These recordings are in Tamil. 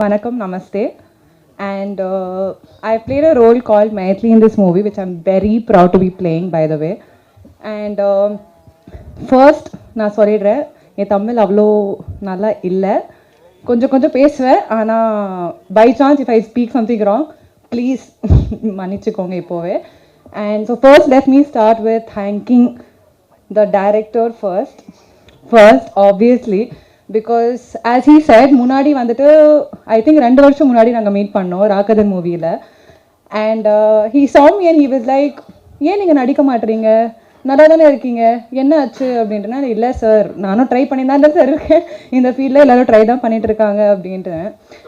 வணக்கம் நமஸ்தே and uh, I played a role called Maitri this movie movie, which I'm very proud to be playing, by the way. And first நான் சொல்லிடுறேன் என் தமிழ் அவ்வளோ நல்லா இல்லை கொஞ்சம் கொஞ்சம் பேசுவேன் ஆனால் by chance if I speak something wrong please மன்னிச்சுக்கோங்க இப்போவே and so first let me start with thanking the director first first obviously because as he said முன்னாடி வந்துட்டு ஐ திங்க் ரெண்டு வருஷம் முன்னாடி நாங்கள் மீட் பண்ணோம் ராக்கதன் மூவியில் and he saw me and he like ஏன் நீங்கள் நடிக்க மாட்டீங்க? நல்லா தானே இருக்கீங்க? என்ன ஆச்சு? அப்படின்ட்டுனா இல்லை சார் நானும் ட்ரை பண்ணி தான் சார் இருக்கேன். இந்த ஃபீல்டில் எல்லாரும் ட்ரை தான் பண்ணிட்டு இருக்காங்க. அப்படின்ட்டு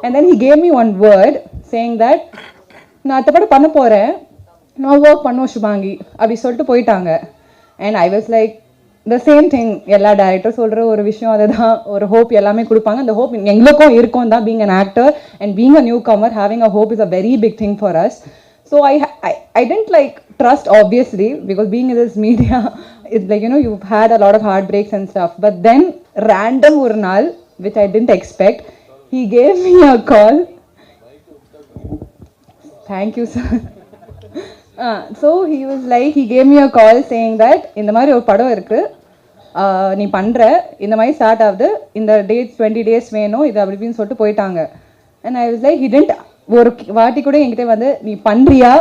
and then he gave me one word saying that நான் அடுத்த பண்ண போகிறேன் நான் ஒர்க் பண்ணுவோம் சுபாங்கி. அப்படி சொல்லிட்டு போயிட்டாங்க. And I was like the same thing எல்லா டேரக்டர் சொல்கிற ஒரு விஷயம் அதுதான். ஒரு ஹோப் எல்லாமே கொடுப்பாங்க. அந்த ஹோப் எங்களுக்கும் இருக்கும் தான் being an actor and being a newcomer having a hope is a very big thing for us so I I tend like trust obviously because being is is media it's like you know you had a lot of heart breaks and stuff but then random ஒரு நாள் which I didn't expect he gave me a call thank you sir so he was like he came you call saying that இந்த மாதிரி ஒரு படம் இருக்குது நீ பண்ணுற இந்த மாதிரி ஸ்டார்ட் ஆகுது. இந்த டேட்ஸ் டுவெண்ட்டி டேஸ் வேணும். இது அப்படி இப்படின்னு சொல்லிட்டு போயிட்டாங்க. And I was like he didn't ஒரு வாட்டி கூட என்கிட்ட வந்து நீ பண்ணுறியா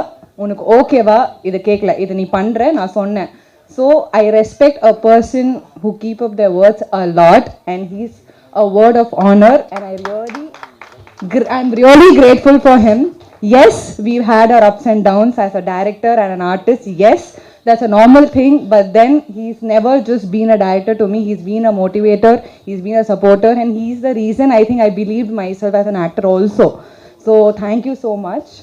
உனக்கு ஓகேவா இது கேட்கல இது நீ பண்ணுற நான் சொன்னேன். So I respect a person who keep up the words a lot and he's a word of honour and I really I I'm really grateful for him Yes, we've had our ups and downs as a director and an artist. Yes, that's a normal thing. But then he's never just been a director to me. He's been a motivator. He's been a supporter, and he's the reason I think I believed myself as an actor also. So thank you so much.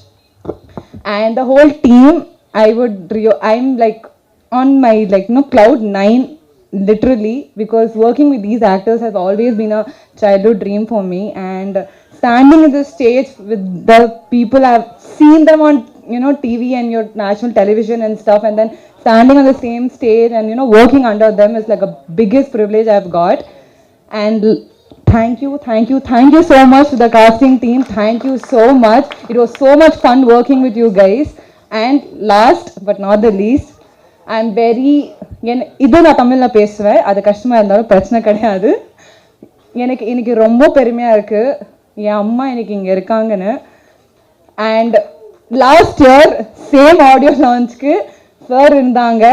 And the whole team, I would. I'm like on my like you know cloud nine literally because working with these actors has always been a childhood dream for me and standing in the stage with the people i've seen them on you know tv and your national television and stuff and then standing on the same stage and you know working under them is like a biggest privilege i've got and l- thank you thank you thank you so much to the casting team thank you so much it was so much fun working with you guys and last but not the least I am very என் இது நான் தமிழில் பேசுவேன் அது கஷ்டமாக இருந்தாலும் பிரச்சனை கிடையாது எனக்கு இன்னைக்கு ரொம்ப பெருமையாக இருக்குது என் அம்மா இன்னைக்கு இங்கே இருக்காங்கன்னு and last year same audio லான்ச்க்கு sir இருந்தாங்க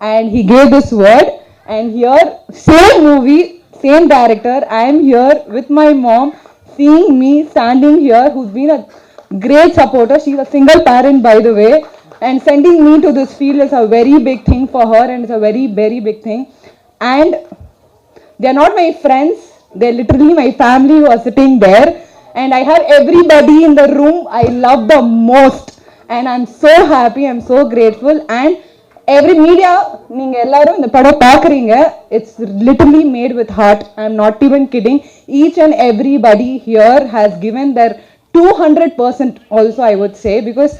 and he gave this word and here same movie same director I am here with my mom seeing me standing here who's been a great supporter she's a single parent by the way and sending me to this field is a very big thing for her and it's a very very big thing and they're not my friends they're literally my family who are sitting there And i have everybody in the room i love the most. And i'm so happy i'm so grateful. And every media நீங்க எல்லாரும் இந்த படம் பாக்குறீங்க it's literally made with heart I am not even kidding each and everybody here has given their two hundred percent also I would say because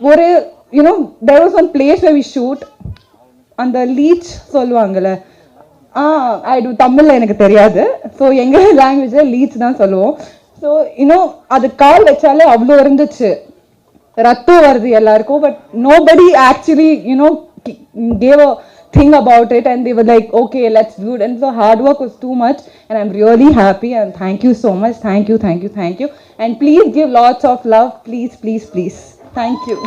ஒரு you know there was one place we shoot அந்த லீச் சொல்லுவாங்கல்ல. ஆ ஐ டூ தமிழில் எனக்கு தெரியாது. ஸோ எங்கள் லாங்குவேஜில் லீச் தான் சொல்லுவோம். ஸோ இன்னும் அது கால் வச்சாலே அவ்வளோ இருந்துச்சு ரத்தம் வருது எல்லாருக்கும் but nobody actually you know gave a thing about it and they were like okay let's do and so hard work was too much and I'm really happy and thank you so much thank you thank you thank you and please give lots of love please please please thank you